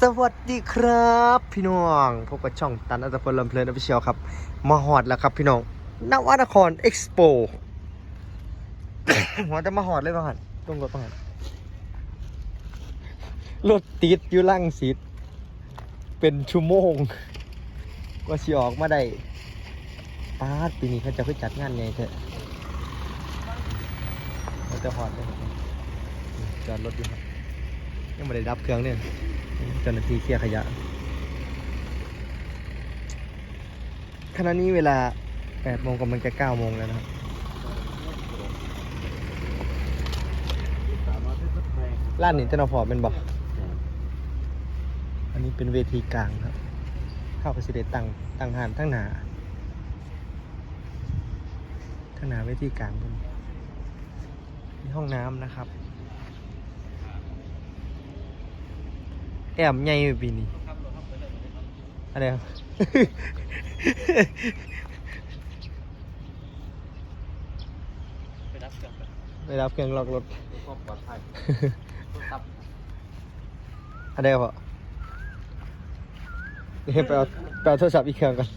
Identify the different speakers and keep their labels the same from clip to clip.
Speaker 1: สวัสดีครับ พี่น้องพบกับช่องตันอัตพลลำเพลินอภิเชียวครับมาหอดแล้วครับพี่น้องนวนครเอ็กซ์โปหัวจะมาหอดเลยมาหันต้องรถมาหันรถติดอยู่ล่างสิทเป็นชั่วโมงกว่าสิออกมาได้ปาปีนี้เขาจะไปจัดงานไงเถอะเราจะหอดเลยจอดรถอยู่ครับ ยังไม่ได้ดับเครื่องเนี่ยเจ้าหน้าที่เคลียร์ขยะขณะนี้เวลา8โมงกำลังจะ9โมงแล้วนะครับร้านนี้เจะนอพอเป็นบอกอันนี้เป็นเวทีกลางครับ เข้าไปสิเดตั้งตั้งหานทั้งหนาทั้งหนาเวทีกลางเป็นมีห้องน้ำนะครับ แอมใหญ่อยู่ปีนี้อะไรครับ
Speaker 2: ไปรับเครื่องไป
Speaker 1: ไปรับเครื่องล็อกรถ
Speaker 2: เพื่อความปลอดภัยครับ
Speaker 1: อะไรครับพ่อเดี๋ยวไปเอาไปเอาโทรศัพท์อีกเครื่องก่อน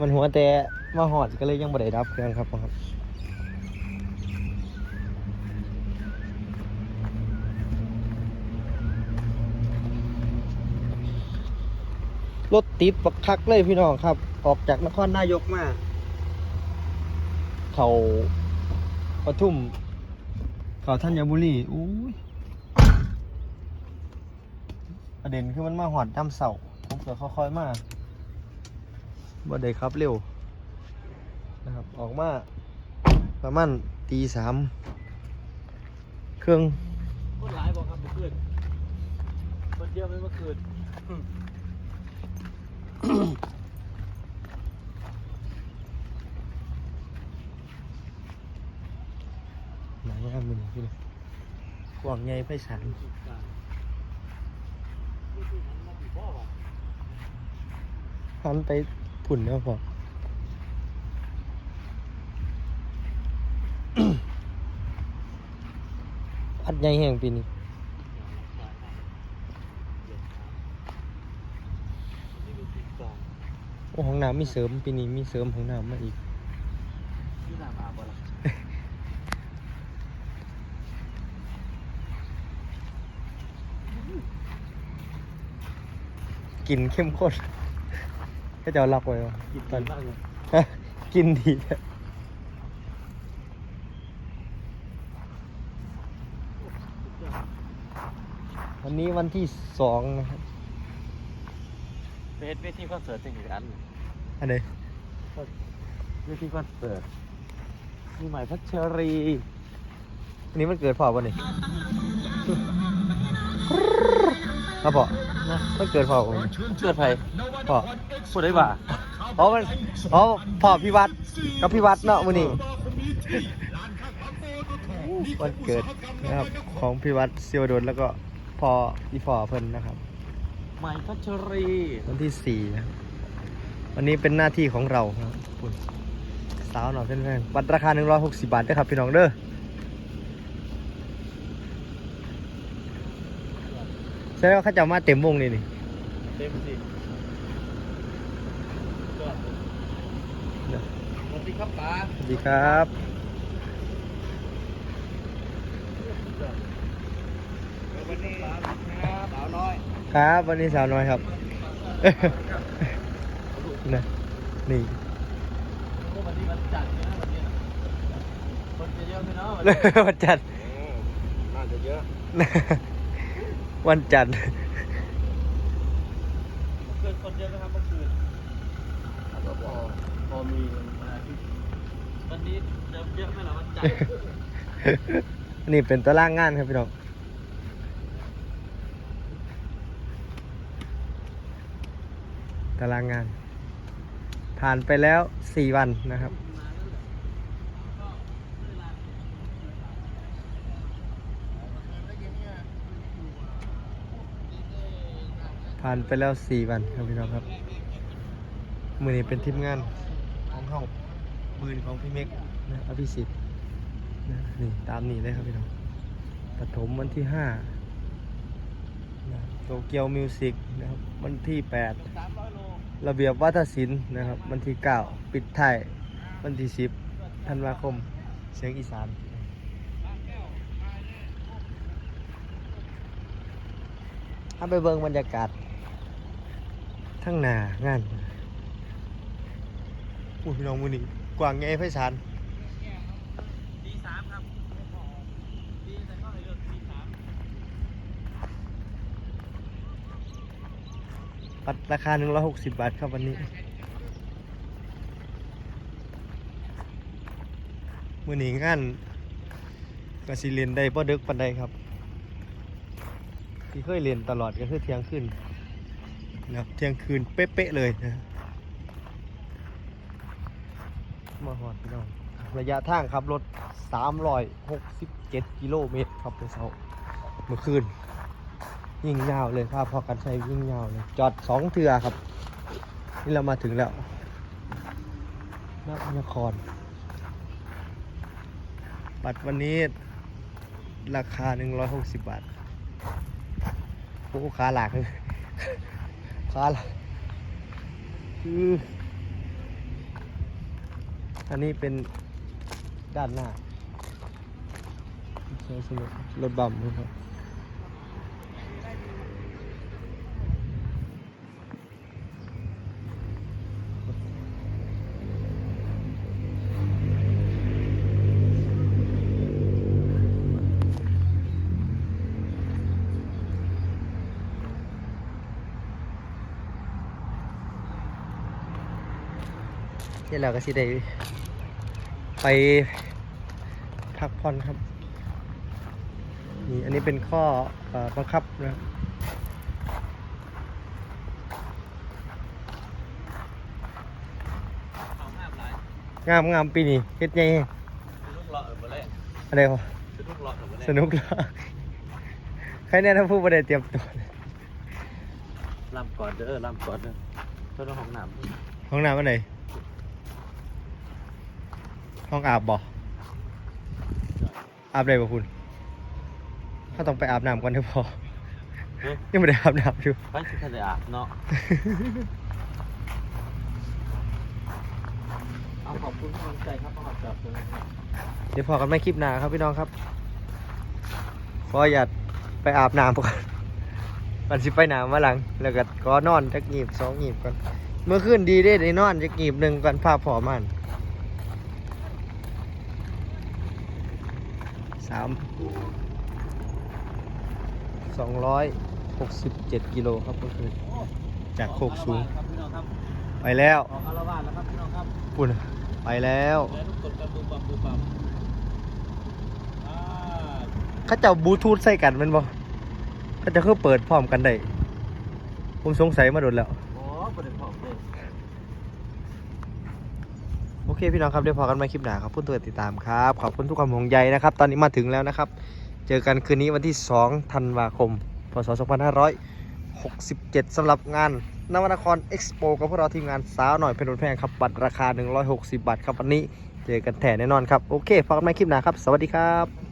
Speaker 1: มันหัวแต่มาหอดก็เลยยังบ่ได้รับเครื่องครับพ่อครับ รถติดปักคักเลยพี่น้องครับ ออกจากนครนายกมา เขาปทุม เขาธัญบุรีอุ้ยประเด็นคือมันมาหอดน้ำเสาผมเกิดค่อยๆมาบ่ได้ครับเร็วนะครับออกมาประมาณตีสามเครื่อง
Speaker 2: คนร้ายบอกครับเมื่อคืนคนเดียวไม่เมื่อคืน
Speaker 1: หนังงามมันพี่เลยกว่างใหญ่ไพศาลหันไปผุ่นแล้วพอพัดใหญ่แห่งปีนี้ โอ้ห้องน้ำมีเสริมปีนี้มีเสริมห้องน้ำมาอีก
Speaker 2: ที่น้ำอาบบ่ล่ะ
Speaker 1: กลินเข้มข้นก็จะเอาล็อกไว้วะ
Speaker 2: กิน
Speaker 1: ตอน
Speaker 2: มากเลย
Speaker 1: ฮะกินดีนะวันนี้วันที่สองนะครับ
Speaker 2: เวทเวทีคอนเสิร์ตจริงๆอัน
Speaker 1: อันไหน
Speaker 2: เวทีคอนเสิร์ตมีใหม่พัชรี
Speaker 1: อันนี้มันเกิดพอป่ะนี่ครับพอ
Speaker 2: นะ
Speaker 1: มันเกิดพอป่ะ
Speaker 2: เกิดไผ
Speaker 1: พอ
Speaker 2: พูดได้ว่า
Speaker 1: อ๋อมันอ๋อพอพี่วัดกับพี่วัดเนาะมื้อนี้วันเกิดนะครับของพี่วัดเซียวดนแล้วก็พออีพอเพิ่นนะครับ
Speaker 2: ใหม่พัชรี
Speaker 1: วันที่สี่นะครับ วันนี้เป็นหน้าที่ของเราครับคุณสาวหน่อยเพื่อนๆบัตรราคา 160 บาทด้วยครับพี่น้องเด้อแสดงว่าเขาจะเอามาเต็มวงนี่นี่
Speaker 2: เต็มสิยอดเลยสวัสดีครับป๋า
Speaker 1: สวัสดีครับ
Speaker 2: วันนี้ครับสาวน้อย
Speaker 1: ครับ วันนี้สาวน้อยครับ นะนี่
Speaker 2: วันนี้วันจันทร์นะวันนี้นะคนจะเยอะไหมเนาะวันนี้
Speaker 1: วันจันทร์
Speaker 2: น่าจะเยอะ
Speaker 1: วันจันทร์
Speaker 2: เมื่อคืนคนเยอะไหมครับเมื่อคืนก็พอพอมีวันอาทิตย์วันนี้จะเยอะไหมล่ะวันจันทร์
Speaker 1: นี่เป็นตารางงานครับพี่น้องตารางงาน ผ่านไปแล้วสี่วันนะครับ ผ่านไปแล้วสี่วันครับพี่น้องครับ มือนี้เป็นทีมงานของห้องปืนของพี่เมกนะอภิสิทธิ์นะนี่ตามนี้เลยครับพี่น้องปฐมวันที่ห้าโตเกียวมิวสิกนะครับวันที่แปด
Speaker 2: ระ
Speaker 1: เบียบวัฒนศิลป์นะครับวันที่เก้าปิดท้ายวันที่สิบธันวาคมเสียงอีสานถ้าไปเบิ่งบรรยากาศทั้งหนางานอุ้ยพี่น้องมือนี่กว้างไงไพศาล
Speaker 2: ตีสามครับตีแต่เข้าไปเลือกตีสาม
Speaker 1: ปัดราคา 160 บาทครับวันนี้มือนี้งานกสิเรียนได้บ่ดึกปันใดครับ ที่เคยเรียนตลอดก็คือเที่ยงคืนนะครับเที่ยงคืนเป๊ะๆเลยนะมาหอดพี่น้องระยะทางครับรถ 367 กิโลเมตรครับเมื่อเช้าเมื่อคืน ยิ่งยาวเลยครับพอกันใช้ยิ่งยาวเลย จอดสองเทือครับ นี่เรามาถึงแล้วนักนคร บัตรวันนี้ราคา 160 บาทโอ้ขาหลักเลยขาหลักคืออันนี้เป็นด้านหน้าใช้สนุกรถบัมป์นะ ครับที่เราก็สิได้ไปพักผ่อนครับนี่อันนี้เป็นข้อเออบังคับนะครับ
Speaker 2: เอาห้ามหลาย
Speaker 1: งามงามปีนี้เฮ็ดไง
Speaker 2: สนุกเลาะหรือเปล่า
Speaker 1: อะไรวะ
Speaker 2: สนุกเลาะหรือเปล่า
Speaker 1: สนุกเหรอใครแน่ถ้าผู้บริเตรียมตัว
Speaker 2: ลำก่อนเด้อลำก่อนเด้อเจ้าห้องน้ำ
Speaker 1: ห้องน้ำอันไหน ห้องอาบบ่อาบได้บ่คุณถ้าต้องไปอาบน้ำก่อนเถอะพอ
Speaker 2: เฮ้ย
Speaker 1: ยังไม่ได้อาบน้ำอยู่
Speaker 2: ไปสิทะเลอาบเนาะเอาขอบคุณกำลังใจครับขอบคุณเลย
Speaker 1: เดี๋ยวพอกันไม่คลิปหน้าครับพี่น้องครับขออย่าตไปอาบน้ำก่อนมันสิไปน้ำมาหลัง แล้วก็ขอนอนจักหงีบสองหงีบก่อนเมื่อคืนดีได้ได้นอนจักหงีบหนึ่งก่อนพาผอมัน สามสองร้อยหกสิบเจ็ดกิโลครับเมื่อคืนจากโคกสูง
Speaker 2: ครับพี่น้องครับ
Speaker 1: ไปแล้ว
Speaker 2: ออกอารวาสแล้วครับพี่น้องครับ
Speaker 1: ปุ่นไปแล้ว
Speaker 2: แล้วทุกคนกันบูบัมบูบัมอ่า
Speaker 1: เขาจะบลูทูธใส่กันแมันบ่เขาจะคือเปิดพร้อมกันได้ผมสงสัยมาโดนแล้ว
Speaker 2: โอ้ประเด็นของ เลย
Speaker 1: โอเคพี่น้องครับเดี๋ยวพอกันมาคลิปหนาครับพูดตัวติดตามครับ ขอบคุณทุกความห่วงใยนะครับ ตอนนี้มาถึงแล้วนะครับ เจอกันคืนนี้วันที่2ธันวาคม พศ 2567สำหรับงานนวนครเอ็กซ์โปกับพวกเราทีมงานสาวหน่อยเพลินแพงครับบัตรราคา 160 บาทครับวันนี้เจอกันแถแน่นอนครับ โอเคพอกันมาคลิปหนาครับ สวัสดีครับ